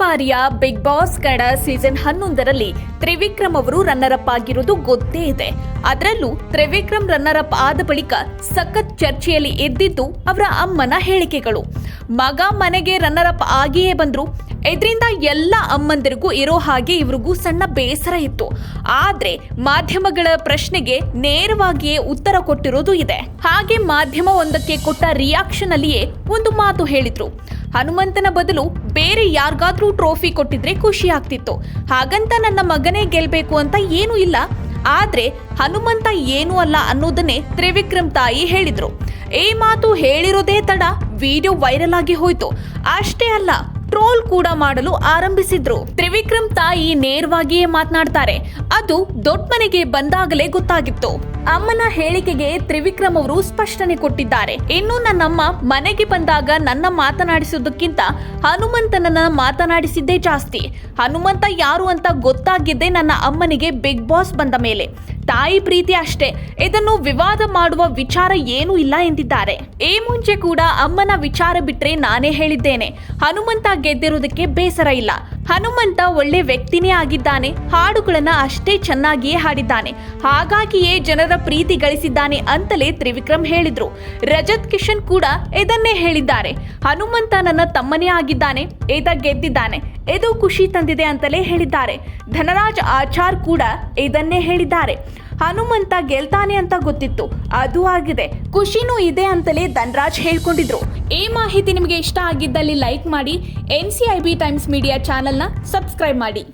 ಬಾರಿಯ big boss Kannada season ಹನ್ನೊಂದರಲ್ಲಿ ತ್ರಿವಿಕ್ರಮ್ ಅವರು ರನ್ನರ್ ಅಪ್ ಆಗಿರೋದು ಗೊತ್ತೇ ಇದೆ. ಅದರಲ್ಲೂ ತ್ರಿವಿಕ್ರಮ್ ರನ್ನರ್ ಅಪ್ ಆದ ಬಳಿಕ ಸಖತ್ ಚರ್ಚೆಯಲ್ಲಿ ಎದ್ದಿದ್ದು ಅವರ ಅಮ್ಮನ ಹೇಳಿಕೆಗಳು. ಮಗ ಮನೆಗೆ ರನ್ನರ್ ಅಪ್ ಆಗಿಯೇ ಬಂದ್ರು ಇದರಿಂದ ಎಲ್ಲ ಅಮ್ಮಂದಿರಿಗೂ ಇರೋ ಹಾಗೆ ಇವ್ರಿಗೂ ಸಣ್ಣ ಬೇಸರ ಇತ್ತು. ಆದ್ರೆ ಮಾಧ್ಯಮಗಳ ಪ್ರಶ್ನೆಗೆ ನೇರವಾಗಿಯೇ ಉತ್ತರ ಕೊಟ್ಟಿರೋದು ಇದೆ. ಹಾಗೆ ಮಾಧ್ಯಮ ಒಂದಕ್ಕೆ ಕೊಟ್ಟ ರಿಯಾಕ್ಷನ್ ಅಲ್ಲಿಯೇ ಒಂದು ಮಾತು ಹೇಳಿದ್ರು. ಹನುಮಂತನ ಬದಲು ಬೇರೆ ಯಾರಿಗಾದ್ರೂ ಟ್ರೋಫಿ ಕೊಟ್ಟಿದ್ರೆ ಖುಷಿ ಆಗ್ತಿತ್ತು. ಹಾಗಂತ ನನ್ನ ಮಗನೇ ಗೆಲ್ಬೇಕು ಅಂತ ಏನೂ ಇಲ್ಲ. ಆದ್ರೆ ಹನುಮಂತ ಏನೂ ಅಲ್ಲ ಅನ್ನೋದನ್ನೇ ತ್ರಿವಿಕ್ರಮ್ ತಾಯಿ ಹೇಳಿದ್ರು. ಈ ಮಾತು ಹೇಳಿರೋದೇ ತಡ ವಿಡಿಯೋ ವೈರಲ್ ಆಗಿ ಹೋಯ್ತು. ಅಷ್ಟೇ ಅಲ್ಲ ಟ್ರೋಲ್ ಕೂಡ ಮಾಡಲು ಆರಂಭಿಸಿದ್ರು. ತ್ರಿವಿಕ್ರಮ್ ತಾಯಿ ನೇರವಾಗಿಯೇ ಮಾತನಾಡ್ತಾರೆ. ಅದು ದೊಡ್ಡ ಮನೆಗೆ ಬಂದಾಗಲೇ ಗೊತ್ತಾಗಿತ್ತು. ಅಮ್ಮನ ಹೇಳಿಕೆಗೆ ತ್ರಿವಿಕ್ರಮ್ ಅವರು ಸ್ಪಷ್ಟನೆ ಕೊಟ್ಟಿದ್ದಾರೆ. ಇನ್ನು ನನ್ನಮ್ಮ ಮನೆಗೆ ಬಂದಾಗ ನನ್ನ ಮಾತನಾಡಿಸುವುದಕ್ಕಿಂತ ಹನುಮಂತನನ್ನ ಮಾತನಾಡಿಸಿದ್ದೇ ಜಾಸ್ತಿ. ಹನುಮಂತ ಯಾರು ಅಂತ ಗೊತ್ತಾಗಿದ್ದೇ ನನ್ನ ಅಮ್ಮನಿಗೆ ಬಿಗ್ ಬಾಸ್ ಬಂದ ಮೇಲೆ. ತಾಯಿ ಪ್ರೀತಿ ಅಷ್ಟೇ. ಇದನ್ನು ವಿವಾದ ಮಾಡುವ ವಿಚಾರ ಏನೂ ಇಲ್ಲ ಎಂದಿದ್ದಾರೆ. ಈ ಮುಂಚೆ ಕೂಡ ಅಮ್ಮನ ವಿಚಾರ ಬಿಟ್ರೆ ನಾನೇ ಹೇಳಿದ್ದೇನೆ. ಹನುಮಂತ ಗೆದ್ದಿರುವುದಕ್ಕೆ ಬೇಸರ ಇಲ್ಲ. ಹನುಮಂತ ಒಳ್ಳೆ ವ್ಯಕ್ತಿನೇ ಆಗಿದ್ದಾನೆ. ಹಾಡುಗಳನ್ನ ಅಷ್ಟೇ ಚೆನ್ನಾಗಿಯೇ ಹಾಡಿದ್ದಾನೆ. ಹಾಗಾಗಿಯೇ ಜನರ ಪ್ರೀತಿ ಗಳಿಸಿದ್ದಾನೆ ಅಂತಲೇ ತ್ರಿವಿಕ್ರಮ್ ಹೇಳಿದ್ರು. ರಜತ್ ಕಿಶನ್ ಕೂಡ ಇದನ್ನೇ ಹೇಳಿದ್ದಾರೆ. ಹನುಮಂತ ನನ್ನ ತಮ್ಮನೇ ಆಗಿದ್ದಾನೆ. ಈತ ಗೆದ್ದಿದ್ದಾನೆ. ಇದು ಖುಷಿ ತಂದಿದೆ ಅಂತಲೇ ಹೇಳಿದ್ದಾರೆ. ಧನರಾಜ್ ಆಚಾರ್ ಕೂಡ ಇದನ್ನೇ ಹೇಳಿದ್ದಾರೆ. ಹನುಮಂತ ಗೆಲ್ತಾನೆ ಅಂತ ಗೊತ್ತಿತ್ತು. ಅದು ಆಗಿದೆ. ಖುಷಿನೂ ಇದೆ ಅಂತಲೇ ಧನ್ರಾಜ್ ಹೇಳ್ಕೊಂಡಿದ್ರು. ಈ ಮಾಹಿತಿ ನಿಮಗೆ ಇಷ್ಟ ಆಗಿದ್ದಲ್ಲಿ ಲೈಕ್ ಮಾಡಿ, N C I B Times Media ಚಾನೆಲ್ನ ಸಬ್ಸ್ಕ್ರೈಬ್ ಮಾಡಿ.